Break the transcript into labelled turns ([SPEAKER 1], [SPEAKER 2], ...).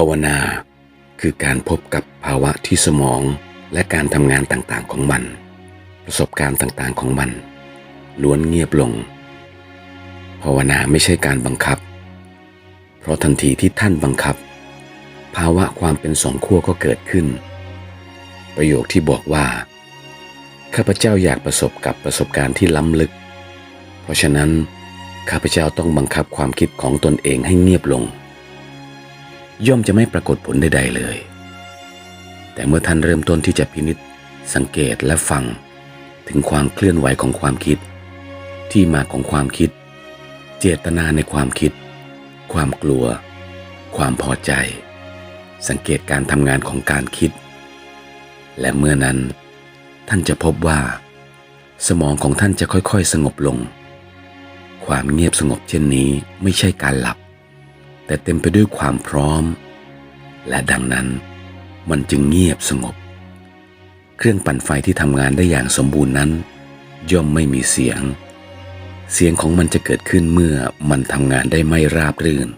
[SPEAKER 1] าวนา คือการพบกับภาวะที่สมองและการทำงานต่างๆของมัน ประสบการณ์ต่างๆของมัน ล้วนเงียบลง ภาวนาไม่ใช่การบังคับ เพราะทันทีที่ท่านบังคับ ภาวะความเป็นสองขั้วก็เกิดขึ้น ประโยคที่บอกว่า ข้าพเจ้าอยากประสบกับประสบการณ์ที่ล้ำลึก เพราะฉะนั้นข้าพเจ้าต้องบังคับความคิดของตนเองให้เงียบลง ย่อมจะไม่ปรากฏผลใด ๆ เลย แต่เมื่อท่านเริ่มต้นที่จะพินิษสังเกตและฟัง ถึงความเคลื่อนไหวของความคิด ที่มาของความคิด เจตนาในความคิด ความกลัว ความพอใจ สังเกตการทำงานของการคิด และเมื่อนั้น ท่านจะพบว่า สมองของท่านจะค่อยๆ สงบลง ความเงียบสงบเช่นนี้ไม่ใช่การหลับ แต่เต็มไปด้วยความพร้อม และดังนั้นมันจึงเงียบสงบ เครื่องปั่นไฟที่ทำงานได้อย่างสมบูรณ์นั้น ย่อมไม่มีเสียง เสียงของมันจะเกิดขึ้นเมื่อมันทำงานได้ไม่ราบรื่น